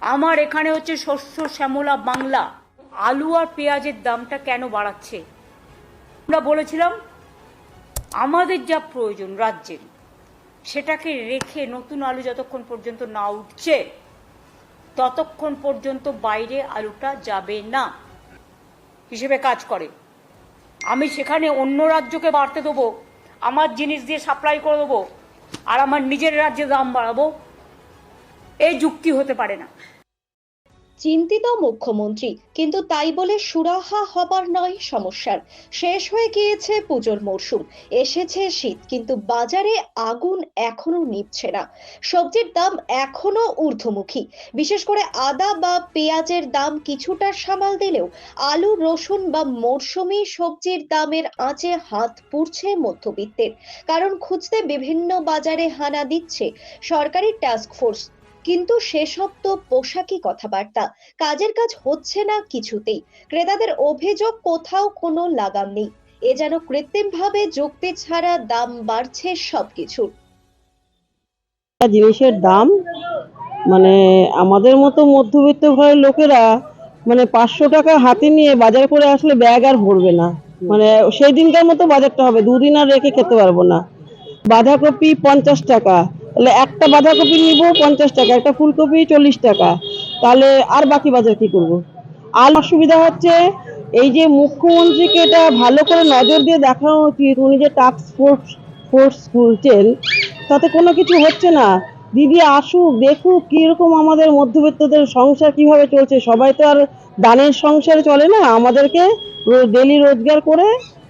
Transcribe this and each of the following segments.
আমার এখানে হচ্ছে শস্য, শ্যামলা, বাংলা। আলু আর পেঁয়াজের দামটা কেন বাড়াচ্ছে? আমরা বলেছিলাম, আমাদের যা প্রয়োজন রাজ্যের, সেটাকে রেখে নতুন আলু যতক্ষণ পর্যন্ত না উঠছে, ততক্ষণ পর্যন্ত বাইরে আলুটা যাবে না হিসেবে কাজ করে। আমি সেখানে অন্য রাজ্যকে বাড়তে দেবো, আমার জিনিস দিয়ে সাপ্লাই করে দেবো, আর আমার নিজের রাজ্যে দাম বাড়াবো এই যুক্তি হতে পারে না। চিন্তিত মুখ্যমন্ত্রী, কিন্তু তাই বলে সুরাহা হবার নয় সমস্যার। শেষ হয়ে গিয়েছে পুজোর মরশুম। এসেছে শীত, কিন্তু বাজারে আগুন এখনও নিভছে না। সবজির দাম এখনও ঊর্ধ্বমুখী। বিশেষ করে আদা বা পেঁয়াজের দাম কিছুটা সামাল দিলেও আলু, রসুন বা মরশুমি সবজির দামের আঁচে হাত পুড়ছে মধ্যবিত্তের। কারণ খুঁজতে বিভিন্ন বাজারে হানা দিচ্ছে সরকারি টাস্ক ফোর্স। কিন্তু সেসব তো পোশাকি কথাবার্তা। কাজের কাজ হচ্ছে না কিছুতেই। ক্রেতাদের অভিযোগ কোথাও কোনো লাগাম নেই। এ যেন কৃত্রিমভাবে যুক্তি ছাড়া দাম বাড়ছে সবকিছুর। জিনিসের দাম মানে আমাদের মতো মধ্যবিত্ত ঘরের লোকেরা মানে পাঁচশো টাকা হাতে নিয়ে বাজার করে আসলে ব্যাগ আর ভরবে না। মানে সেই দিনকার মতো বাজারটা হবে। দুদিন আর রেখে খেতে পারব না। বাঁধাকপি পঞ্চাশ টাকা তাহলে একটা বাঁধাকপি নিব পঞ্চাশ টাকা, একটা ফুলকপি চল্লিশ টাকা। তাহলে আর বাকি বাজার কি করব? আর অসুবিধা হচ্ছে এই যে মুখ্যমন্ত্রীকে এটা ভালো করে নজর দিয়ে দেখানো উচিত, উনি যে টাস্ক ফোর্স ফোর্স খুলছেন, তাতে কোনো কিছু হচ্ছে না। দিদি আসুক, দেখুক কীরকম আমাদের মধ্যবিত্তদের সংসার কীভাবে চলছে। সবাই তো আর দানের সংসারে চলে না। আমাদেরকে ডেলি রোজগার করে,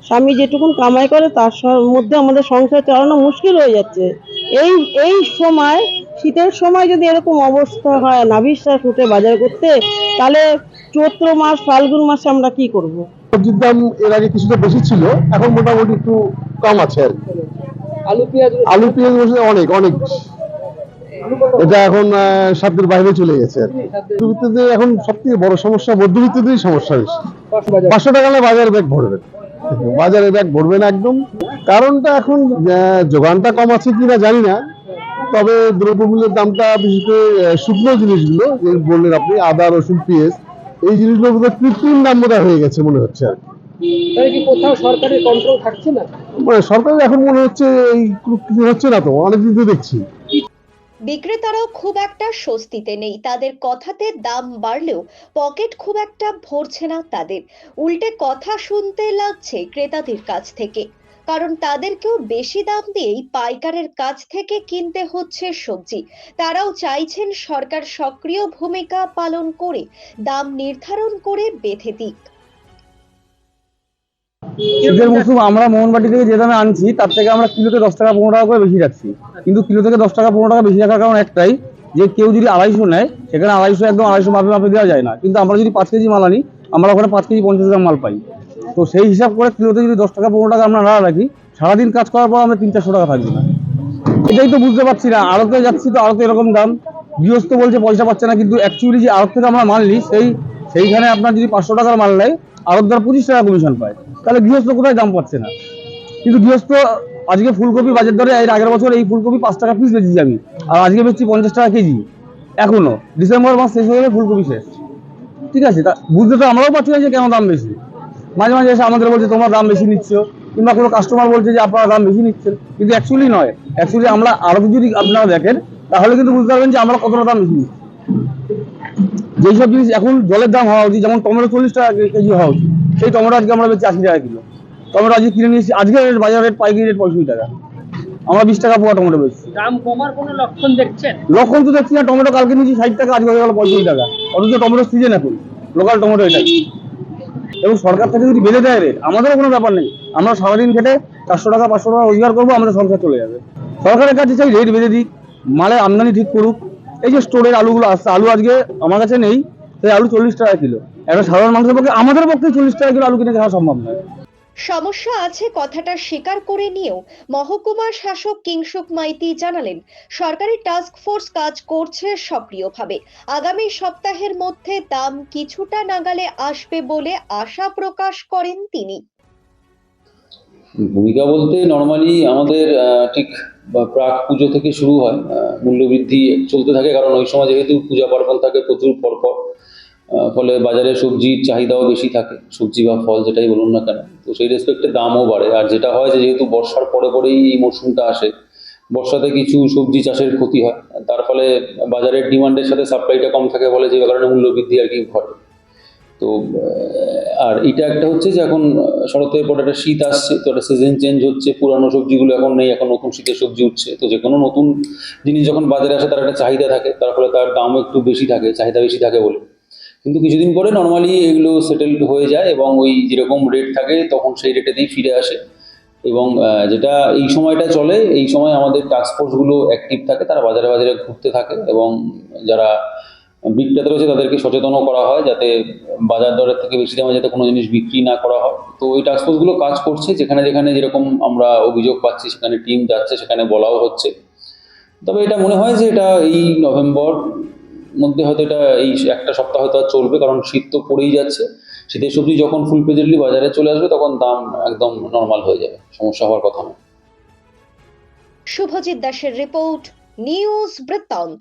স্বামী যেটুকুন কামাই করে, তার মধ্যে আমাদের সংসার চালানো মুশকিল হয়ে যাচ্ছে। এই এই সময় শীতের সময় যদি এরকম অবস্থা হয় নাভিশ্বাস উঠে বাজার করতে তাহলে চৈত্র মাস ফাল্গুন মাসে আমরা কি করব। সবজির দাম এর আগে কিছুটা বেশি ছিল এখন মোটামুটি একটু কম আছে আর কি আলু পেঁয়াজ আলু পেঁয়াজ বসে অনেক অনেক বেশি। এটা এখন আহ, সাধ্যের বাইরে চলে গেছে আর মধ্যবিত্তদের এখন সব থেকে বড় সমস্যা মধ্যবিত্তদেরই সমস্যা বেশি পাঁচশো টাকা বাজারে ব্যাগ ভরবে না। বাজারে ব্যাগ ভরবে না একদম। কারণটা এখন যোগানটা কম আছে কিনা জানি না। তবে দ্রব্যমূল্যের দামটা বিশেষ করে শুকনো জিনিসগুলো যে বললেন আপনি আদা রসুন পেঁয়াজ এই জিনিসগুলো বোধহয় কৃত্রিম দাম বোধহয় হয়ে গেছে মনে হচ্ছে আর কি। কোথাও সরকারের কন্ট্রোল থাকছে না? মানে সরকার এখন মনে হচ্ছে এই কিছু হচ্ছে না তো অনেকদিন তো দেখছি। বিক্রেতারাও খুব একটা স্বস্তিতে নেই। তাদের কথাতে দাম বাড়লেও পকেট খুব একটা ভরছে না তাদের। উল্টে কথা শুনতে লাগছে ক্রেতাদের কাছ থেকে। কারণ তাদেরকেও বেশি দাম দিয়েই পাইকারের কাছ থেকে কিনতে হচ্ছে সবজি। তারাও চাইছেন সরকার সক্রিয় ভূমিকা পালন করে, দাম নির্ধারণ করে বেঁধে দিক। শীতের মৌসুম, আমরা মোহনবাটি থেকে যে দামে আনছি, তার থেকে আমরা কিলোতে দশ টাকা, পনেরো টাকা করে বেশি রাখছি। কিন্তু কিলো থেকে দশ টাকা, পনেরো টাকা বেশি রাখার কারণ একটাই, যে কেউ যদি আড়াইশো নেয়, সেখানে আড়াইশো একদম আড়াইশো মাপে মাপে দেওয়া যায় না। কিন্তু আমরা যদি পাঁচ কেজি মাল আনি, আমরা ওখানে পাঁচ কেজি পঞ্চাশ গ্রাম মাল পাই। তো সেই হিসাব করে কিলোতে যদি দশ টাকা, পনেরো টাকা আমরা না রাখি, সারাদিন কাজ করার পর আমরা তিন চারশো টাকা থাকবে না। এটাই তো বুঝতে পারছি না। আড়তে যাচ্ছি তো আড়তে এরকম দাম। গৃহস্থ বলছে পয়সা পাচ্ছে না, কিন্তু অ্যাকচুয়ালি যে আড়ত থেকে আমরা মাল নিই, সেই সেইখানে আপনার যদি পাঁচশো টাকার মাল নেয় আড়তদার পঁচিশ টাকা কমিশন পায়। তাহলে গৃহস্থ কোথায় দাম পাচ্ছে না? কিন্তু গৃহস্থ, আজকে ফুলকপি বাজার দরে এর আগের বছর এই ফুলকপি পাঁচ টাকা পিস বেচেছি আমি। আর আজকে বেচছি পঞ্চাশ টাকা কেজি। এখনও, ডিসেম্বর মাস শেষ হয়ে গেলে ফুলকপি শেষ। ঠিক আছে? তা বুঝতে তো আমরাও পারছি না যে কেন দাম বেশি। মাঝে মাঝে এসে আমাদের বলছে, তোমরা দাম বেশি নিচ্ছ। কিংবা কোনো কাস্টমার বলছে যে, আপনারা দাম বেশি নিচ্ছেন। কিন্তু অ্যাকচুয়ালি নয়। অ্যাকচুয়ালি আমরা আরও যদি আপনারা দেখেন, তাহলে কিন্তু বুঝতে পারবেন যে আমরা কতটা দাম বেশি নিচ্ছি। যেসব জিনিস এখন জলের দাম হওয়া উচিত যেমন টমেটো চল্লিশ টাকা কেজি হওয়া উচিত। সেই টমেটো আজকে আমরা বেচছি আশি টাকা কিলো। টমেটো আজকে কিনে নিয়েছি আজকে বাজার রেট পাইকারি রেট পঁয়ষট্টি টাকা। আমরা বিশ টাকা পোয়া টমেটো বেচছি। দাম কমার কোনো লক্ষণ দেখছেন? লক্ষণ তো দেখছি না টমেটো কালকে নিয়েছি ষাট টাকা আজকে হয়ে গেল পঁয়ষট্টি টাকা। অথচ টমেটো সিজন এখন লোকাল টমেটো এটাই। এবং সরকার থেকে যদি বেঁধে দেয় রেট আমাদেরও কোনো ব্যাপার নেই। আমরা সারাদিন খেটে চারশো টাকা পাঁচশো টাকা রোজগার করব আমাদের সংসার চলে যাবে। সরকারের কাছে চাই রেট বেঁধে দিক মালের আমদানি ঠিক করুক এই যে স্টোরের আলুগুলো আসছে আলু আজকে আমার কাছে নেই সেই আলু চল্লিশ টাকা কিলো। একটা সাধারণ মানুষের পক্ষে আমাদের পক্ষে চল্লিশ টাকা কিলো আলু কিনে খাওয়া সম্ভব নয়। সমস্যা আছে কথাটা স্বীকার করে নিয়েও মহকুমা শাসক কিংসুক মাইতি জানালেন সরকারি টাস্ক ফোর্স কাজ করছে সক্রিয়ভাবে। আগামী সপ্তাহের মধ্যে দাম কিছুটা নাগালে আসবে বলে আশা প্রকাশ করেন তিনি। ভূমিকা বলতে নর্মালি আমাদের ঠিক প্রাক পুজো থেকে শুরু হয় মূল্যবৃদ্ধি চলতে থাকে, কারণ ওই সময় যেহেতু পূজা পার্বণ থাকে প্রচুর পরপর ফলে বাজারে সবজির চাহিদাও বেশি থাকে, সবজি বা ফল যেটাই বলুন না কেন। তো সেই রেসপেক্টে দামও বাড়ে। আর যেটা হয় যে যেহেতু বর্ষার পরে পরেই এই মরশুমটা আসে, বর্ষাতে কিছু সবজি চাষের ক্ষতি হয়। তার ফলে বাজারের ডিমান্ডের সাথে সাপ্লাইটা কম থাকে বলে যে কারণে মূল্যবৃদ্ধি আর কি ঘটে। তো আর এটা একটা হচ্ছে যে এখন শরতের পর একটা শীত আসছে, তো একটা সিজন চেঞ্জ হচ্ছে, পুরানো সবজিগুলো এখন নেই, এখন নতুন শীতের সবজি উঠছে। তো যে কোনো নতুন জিনিস যখন বাজারে আসে, তার একটা চাহিদা থাকে, তার ফলে তার দামও একটু বেশি থাকে, চাহিদা বেশি থাকে বলে। কিন্তু কিছুদিন পরে নর্মালি এগুলো সেটেলড হয়ে যায় এবং ওই যেরকম রেট থাকে, তখন সেই রেটেতেই ফিরে আসে। এবং যেটা এই সময়টা চলে, এই সময় আমাদের টাস্ক ফোর্সগুলো অ্যাক্টিভ থাকে, তারা বাজারে বাজারে ঘুরতে থাকে এবং যারা বিক্রেতা রয়েছে, তাদেরকে সচেতনও করা হয় যাতে বাজার দরের থেকে বেশি দামে যাতে কোনো জিনিস বিক্রি না করা হয়। তো এই টাস্ক ফোর্সগুলো কাজ করছে, যেখানে যেখানে যেরকম আমরা অভিযোগ পাচ্ছি, সেখানে টিম যাচ্ছে, সেখানে বলাও হচ্ছে। তবে এটা মনে হয় যে এটা এই নভেম্বর মধ্যে হয়তো এটা এই একটা সপ্তাহ হয়তো আর চলবে, কারণ শীত তো পড়েই যাচ্ছে। শীতের সবজি যখন ফুল প্রেজেন্টলি বাজারে চলে আসবে, তখন দাম একদম নর্মাল হয়ে যাবে, সমস্যা হওয়ার কথা নয় শুভজিৎ দাসের রিপোর্ট নিউজ বৃত্তান্ত।